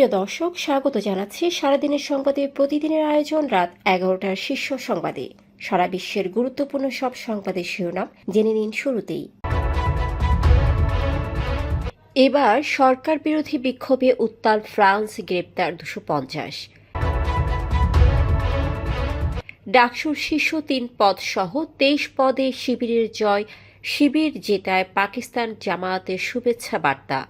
প্রিয় দর্শক, স্বাগত জানাচ্ছি সারাদিনের সংবাদে। প্রতিদিনের আয়োজন রাত এগারোটার শীর্ষ সংবাদে। সারা বিশ্বের গুরুত্বপূর্ণ সব সংবাদের শিরোনাম জেনে নিন শুরুতেই। এবার সরকার বিরোধী বিক্ষোভে উত্তাল ফ্রান্স গ্রেপ্তার দুশো পঞ্চাশ। ডাকসুর শীর্ষ তিন পদ সহ তেইশ পদে শিবিরের জয়, শিবির জেতায় পাকিস্তান জামায়াতের শুভেচ্ছা বার্তা।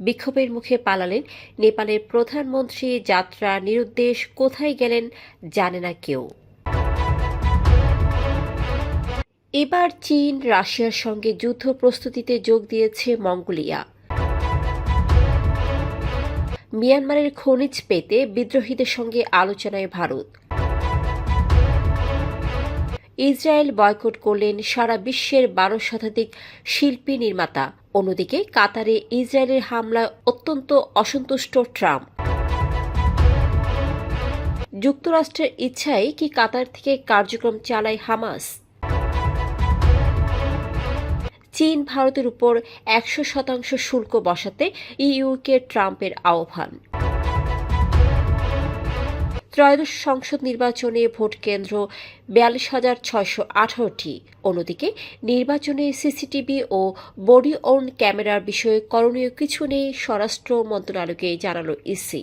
বিক্ষোভের মুখে পালালেন নেপালের প্রধানমন্ত্রী যাত্রা নিরুদ্দেশ, কোথায় গেলেন জানে না কেউ। এবার চীন, রাশিয়ার সঙ্গে যুদ্ধ প্রস্তুতিতে যোগ দিয়েছে মঙ্গোলিয়া। মিয়ানমারের খনিজ পেতে বিদ্রোহীদের সঙ্গে আলোচনায় ভারত। ইসরায়েল বয়কট করলেন সারা বিশ্বের বারো শতাধিক শিল্পী নির্মাতা। অন্যদিকে কাতারে ইসরায়েলের হামলায় অত্যন্ত অসন্তুষ্ট ট্রাম্প। যুক্তরাষ্ট্রের ইচ্ছায় কি কাতার থেকে কার্যক্রম চালায় হামাস? চীন ভারতের উপর একশো শতাংশ শুল্ক বসাতে ইইউকে ট্রাম্পের আহ্বান। ত্রয়োদশ সংসদ নির্বাচনে ভোট কেন্দ্র বিয়াল্লিশ হাজার ছয়শো আঠারোটি। অন্যদিকে নির্বাচনে সিসিটিভি ও বডি ওন ক্যামেরার বিষয়ে করণীয় কিছু নেই, স্বরাষ্ট্র মন্ত্রণালয়কে জানালো ইসি।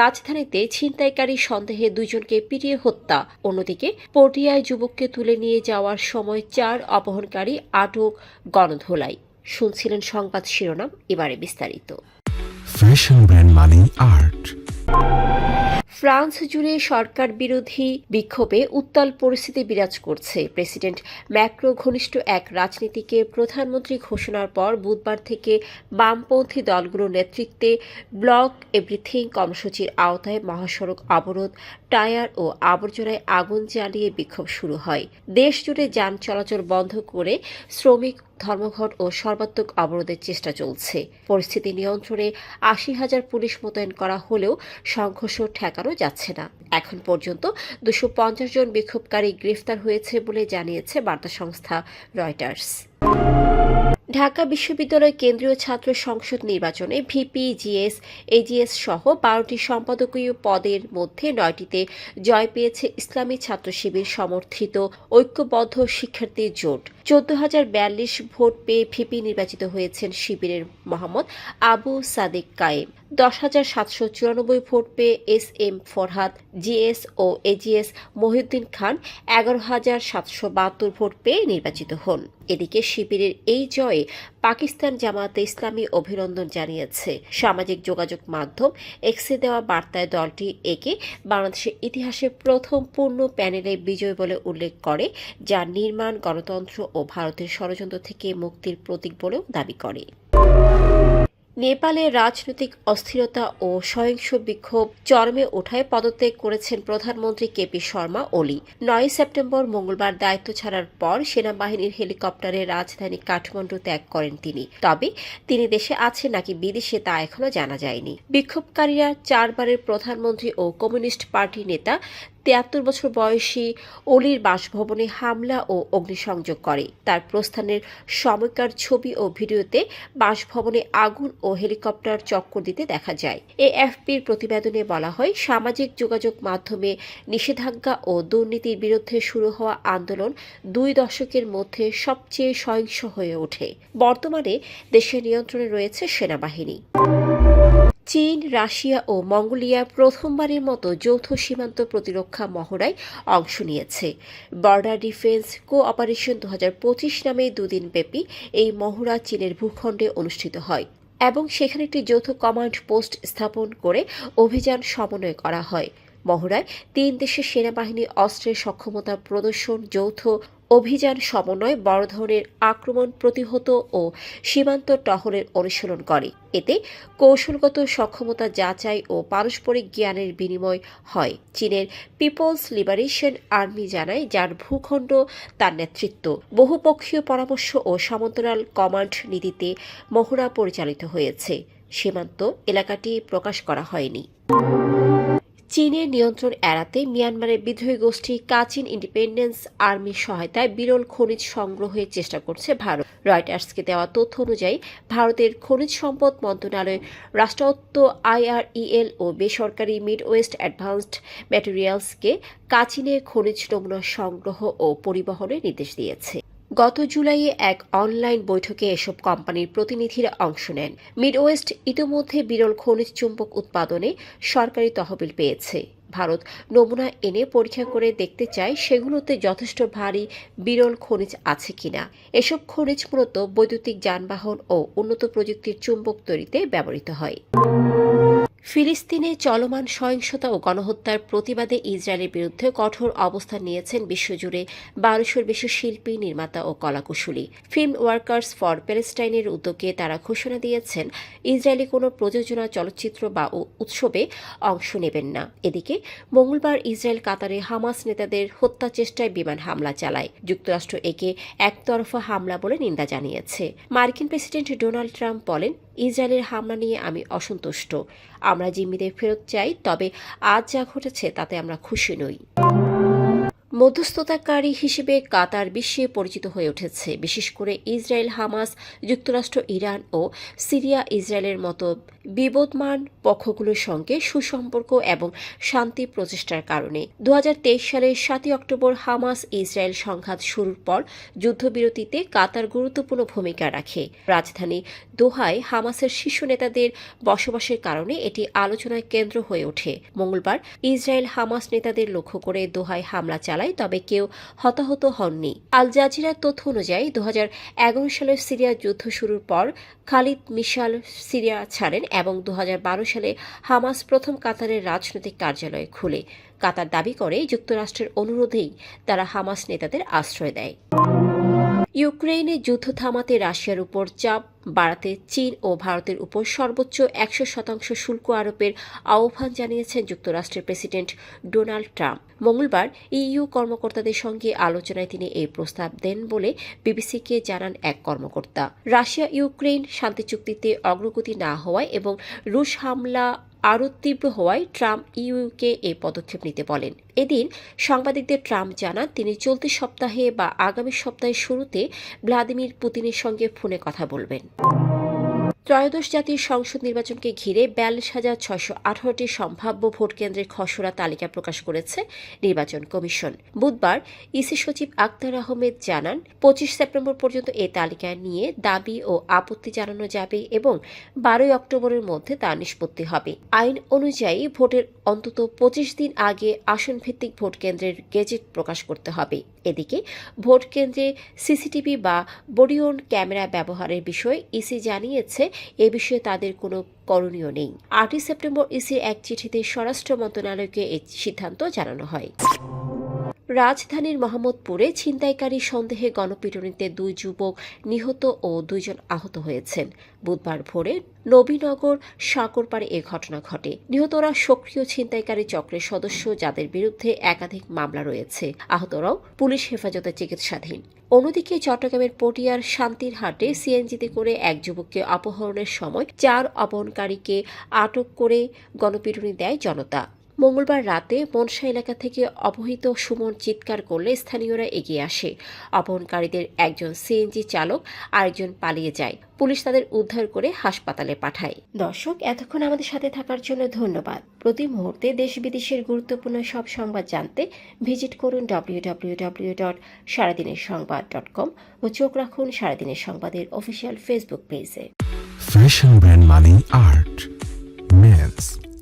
রাজধানীতে ছিনতাইকারী সন্দেহে দুজনকে পিটিয়ে হত্যা। অন্যদিকে পটিয়ায় যুবককে তুলে নিয়ে যাওয়ার সময় চার অপহরণকারী, আটক গণধোলাই। শুনছিলেন সংবাদ শিরোনাম, এবারে বিস্তারিত। ফ্যাশন ব্র্যান্ড মানে আর্ট ফ্রান্স জুড়ে সরকার বিরোধী বিক্ষোভে উত্তাল পরিস্থিতি বিরাজ করছে। প্রেসিডেন্ট ম্যাক্রো ঘনিষ্ঠ এক রাজনীতিকে প্রধানমন্ত্রী ঘোষণার পর বুধবার থেকে বামপন্থী দলগুলোর নেতৃত্বে ব্লক এভরিথিং কর্মসূচির আওতায় মহাসড়ক অবরোধ, টায়ার ও আবর্জনায় আগুন জ্বালিয়ে বিক্ষোভ শুরু হয়। দেশ জুড়ে যান চলাচল বন্ধ করে শ্রমিক ধর্মঘট ও সর্বাত্মক অবরোধের চেষ্টা চলছে। পরিস্থিতি নিয়ন্ত্রণে আশি হাজার পুলিশ মোতায়েন করা হলেও সংঘর্ষ ঠেকানো যাচ্ছে না। এখন পর্যন্ত দুশো পঞ্চাশ জন বিক্ষোভকারী গ্রেফতার হয়েছে বলে জানিয়েছে বার্তা সংস্থা রয়টার্স। ঢাকা বিশ্ববিদ্যালয় কেন্দ্রীয় ছাত্র সংসদ নির্বাচনে ভিপি জিএস এজিএস সহ বারোটি সম্পাদকীয় পদের মধ্যে নয়টিতে জয় পেয়েছে ইসলামী ছাত্র শিবির সমর্থিত ঐক্যবদ্ধ শিক্ষার্থী জোট। চোদ্দ হাজার বিয়াল্লিশ ভোট পেয়ে ভিপি নির্বাচিত হয়েছেন শিবিরের মোহাম্মদ আবু সাদেক কায়েম। দশ হাজার সাতশো চুরানব্বই ভোট পেয়ে এস এম ফরহাদ জিএস ও এজিএস মহিউদ্দিন খান এগারো হাজার সাতশো বাহাত্তর ভোট পেয়ে নির্বাচিত হন। এদিকে শিবিরের এই জয়ে পাকিস্তান জামায়াতে ইসলামী অভিনন্দন জানিয়েছে। সামাজিক যোগাযোগ মাধ্যম এক্সে দেওয়া বার্তায় দলটি একে বাংলাদেশের ইতিহাসে প্রথম পূর্ণ প্যানেলে বিজয় বলে উল্লেখ করে, যা নির্মাণ, গণতন্ত্র ও ভারতের ষড়যন্ত্র থেকে মুক্তির প্রতীক বলেও দাবি করে। নেপালে রাজনৈতিক অস্থিরতা ও সহিংস বিক্ষোভ চরমে ওঠায় পদত্যাগ করেছেন প্রধানমন্ত্রী কেপি শর্মা, ওলি। নয় সেপ্টেম্বর মঙ্গলবার দায়িত্ব ছাড়ার পর সেনাবাহিনীর হেলিকপ্টারে রাজধানী কাঠমান্ডু ত্যাগ করেন তিনি। তবে তিনি দেশে আছেন নাকি বিদেশে তা এখনও জানা যায়নি। বিক্ষোভকারীরা চারবারের প্রধানমন্ত্রী ও কমিউনিস্ট পার্টি নেতা তিয়াত্তর বছর বয়সী অলির বাসভবনে হামলা ও অগ্নিসংযোগ করে। তার প্রস্থানের সময়কার ছবি ও ভিডিওতে বাসভবনে আগুন ও হেলিকপ্টার চক্কর দিতে দেখা যায়। এএফপির প্রতিবেদনে বলা হয়, সামাজিক যোগাযোগ মাধ্যমে নিষেধাজ্ঞা ও দুর্নীতির বিরুদ্ধে শুরু হওয়া আন্দোলন দুই দশকের মধ্যে সবচেয়ে সহিংস হয়ে ওঠে। বর্তমানে দেশের নিয়ন্ত্রণে রয়েছে সেনাবাহিনী। চীন, রাশিয়া ও মঙ্গোলিয়া প্রথমবারের মতো যৌথ সীমান্ত প্রতিরক্ষা মহড়ায় অংশ নিয়েছে। বর্ডার ডিফেন্স কো অপারেশন দু নামে দুদিন ব্যাপী এই মহড়া চীনের ভূখণ্ডে অনুষ্ঠিত হয় এবং সেখানে একটি যৌথ কমান্ড পোস্ট স্থাপন করে অভিযান সমন্বয় করা হয়। মহড়ায় তিন দেশের সেনাবাহিনী, অস্ত্রের সক্ষমতা প্রদর্শন, যৌথ অভিযান সমন্বয় বড় ধরনের আক্রমণ প্রতিহত ও সীমান্ত টহলের অনুশীলন করে। এতে কৌশলগত সক্ষমতা যাচাই ও পারস্পরিক জ্ঞানের বিনিময় হয়। চীনের পিপলস লিবারেশন আর্মি জানায়, যার ভূখণ্ড তার নেতৃত্ব। বহুপক্ষীয় পরামর্শ ও সমান্তরাল কমান্ড নীতিতে মহড়া পরিচালিত হয়েছে। সীমান্ত এলাকাটি প্রকাশ করা হয়নি। চীনের নিয়ন্ত্রণ এড়াতে মিয়ানমারের বিদ্রোহী গোষ্ঠী কাচিন ইন্ডিপেন্ডেন্স আর্মির সহায়তায় বিরল খনিজ সংগ্রহের চেষ্টা করছে ভারত। রয়টার্সকে দেওয়া তথ্য অনুযায়ী, ভারতের খনিজ সম্পদ মন্ত্রণালয়ের রাষ্ট্রায়ত্ত আইআরইএল ও বেসরকারি মিড ওয়েস্ট অ্যাডভান্সড ম্যাটেরিয়ালসকে কাচিনে খনিজ নমুনা সংগ্রহ ও পরিবহনের নির্দেশ দিয়েছে। গত জুলাইয়ে এক অনলাইন বৈঠকে এসব কোম্পানির প্রতিনিধিরা অংশ নেন। মিডওয়েস্ট ইতিমধ্যে বিরল খনিজ চুম্বক উৎপাদনে সরকারি তহবিল পেয়েছে। ভারত নমুনা এনে পরীক্ষা করে দেখতে চায় সেগুলোতে যথেষ্ট ভারী বিরল খনিজ আছে কিনা। এসব খনিজ মূলত বৈদ্যুতিক যানবাহন ও উন্নত প্রযুক্তির চুম্বক তৈরিতে ব্যবহৃত হয়। ফিলিস্তিনে চলমান সহিংসতা ও গণহত্যার প্রতিবাদে ইসরায়েলের বিরুদ্ধে কঠোর অবস্থান নিয়েছেন বিশ্বজুড়ে বারোশোর বেশি শিল্পী, নির্মাতা ও কলাকুশলী। ফিল্ম ওয়ার্কার্স ফর প্যালেস্টাইনের উদ্যোগে তারা ঘোষণা দিয়েছেন, ইসরায়েলি কোনো প্রযোজনা চলচ্চিত্র বা উৎসবে অংশ নেবেন না। এদিকে, মঙ্গলবার ইসরায়েল কাতারে হামাস নেতাদের হত্যা চেষ্টায় বিমান হামলা চালায়। যুক্তরাষ্ট্র একে একতরফা হামলা বলে নিন্দা জানিয়েছে। মার্কিন প্রেসিডেন্ট ডোনাল্ড ট্রাম্প বলেন ইসরায়েলের হামলা নিয়ে আমি অসন্তুষ্ট। আমরা জিম্মিদের ফেরত চাই, তবে আজ যা ঘটেছে তাতে আমরা খুশি নই। মধ্যস্থতাকারী হিসেবে কাতার বিশ্বে পরিচিত হয়ে উঠেছে। বিশেষ করে ইসরায়েল, হামাস, যুক্তরাষ্ট্র, ইরান ও সিরিয়া, ইসরায়েলের মতো বিবদমান পক্ষগুলোর সঙ্গে সুসম্পর্ক এবং শান্তি প্রচেষ্টার কারণে। দু হাজার তেইশ সালের সাতই অক্টোবর হামাস ইসরায়েল সংঘাত শুরুর পর যুদ্ধবিরতিতে কাতার গুরুত্বপূর্ণ ভূমিকা রাখে। রাজধানী দোহায় হামাসের শীর্ষ নেতাদের বসবাসের কারণে এটি আলোচনার কেন্দ্র হয়ে ওঠে। মঙ্গলবার ইসরায়েল হামাস নেতাদের লক্ষ্য করে দোহায় হামলা চালায় তবে কেউ হতাহত হননি। আল জাজিরার তথ্য অনুযায়ী দু সালের সিরিয়া যুদ্ধ শুরুর পর খালিদ মিশাল সিরিয়া ছাড়েন এবং দু হাজার বারো সালে হামাস প্রথম কাতারের রাজনৈতিক কার্যালয় খুলে। কাতার দাবি করে, যুক্তরাষ্ট্রের অনুরোধেই তারা হামাস নেতাদের আশ্রয় দেয়। ইউক্রেনে যুদ্ধ থামাতে রাশিয়ার উপর চাপ বাড়াতে চীন ও ভারতের উপর সর্বোচ্চ একশো শতাংশ শুল্ক আরোপের আহ্বান জানিয়েছেন যুক্তরাষ্ট্রের প্রেসিডেন্ট ডোনাল্ড ট্রাম্প। মঙ্গলবার ইইউ কর্মকর্তাদের সঙ্গে আলোচনায় তিনি এই প্রস্তাব দেন বলে বিবিসিকে জানান এক কর্মকর্তা। রাশিয়া ইউক্রেন শান্তি চুক্তিতে অগ্রগতি না হওয়ায় এবং রুশ হামলা আরও তীব্র হওয়ায় ট্রাম্প ইউকে এ পদক্ষেপ নিতে বলেন। এদিন সাংবাদিকদের ট্রাম্প জানান, তিনি চলতি সপ্তাহে বা আগামী সপ্তাহের শুরুতে ভ্লাদিমির পুতিনের সঙ্গে ফোনে কথা বলবেন। ত্রয়োদশ জাতীয় সংসদ নির্বাচনকে ঘিরে বিয়াল্লিশ হাজার ছয়শো আঠারোটি সম্ভাব্য ভোট কেন্দ্রের খসড়া তালিকা প্রকাশ করেছে নির্বাচন কমিশন। বুধবার ইসি সচিব আক্তার আহমেদ জানান, পঁচিশ সেপ্টেম্বর পর্যন্ত এই তালিকা নিয়ে দাবি ও আপত্তি জানানো যাবে এবং বারোই অক্টোবরের মধ্যে তা নিষ্পত্তি হবে। আইন অনুযায়ী ভোটের অন্তত পঁচিশ দিন আগে আসন ভিত্তিক ভোট কেন্দ্রের গেজেট প্রকাশ করতে হবে। এদিকে ভোট কেন্দ্রে সিসিটিভি বা বডিওন ক্যামেরা ব্যবহারের বিষয়ে ইসি জানিয়েছে, এ বিষয়ে তাদের কোনো করণীয় নেই। আটই সেপ্টেম্বর ইসির এক চিঠিতে স্বরাষ্ট্র মন্ত্রণালয়কে এই সিদ্ধান্ত জানানো হয়। রাজধানীর মোহাম্মদপুরে ছিনতাইকারী সন্দেহে গণপিটুনিতে দুই যুবক নিহত ও দুইজন আহত হয়েছেন। বুধবার ভোরে নবীনগর সাগরপাড়ে এ ঘটনা ঘটে। নিহতরা সক্রিয় ছিনতাইকারী চক্রের সদস্য যাদের বিরুদ্ধে একাধিক মামলা রয়েছে। আহতরাও পুলিশ হেফাজতে চিকিৎসাধীন। অন্যদিকে চট্টগ্রামের পটিয়ার শান্তির হাটে সিএনজিতে করে এক যুবককে অপহরণের সময় চার অপহরণকারীকে আটক করে গণপিটুনি দেয় জনতা। মঙ্গলবার রাতে মনসা এলাকা থেকে অবহিত সুমন চিৎকার করলে স্থানীয়রা এগিয়ে আসে। অপহরণকারীদের একজন সিএনজি চালক আরেকজন পালিয়ে যায়। পুলিশ তাদের উদ্ধার করে হাসপাতালে পাঠায়। দর্শক এতক্ষণ আমাদের সাথে থাকার জন্য ধন্যবাদ। প্রতি মুহূর্তে দেশ বিদেশের গুরুত্বপূর্ণ সব সংবাদ জানতে ভিজিট করুন ডব্লিউ ডব্লিউ ডব্লিউ ডট সারাদিনের সংবাদ ডট কম ও চোখ রাখুন সারাদিনের সংবাদের অফিসিয়াল ফেসবুক পেজে brand money art. Men's,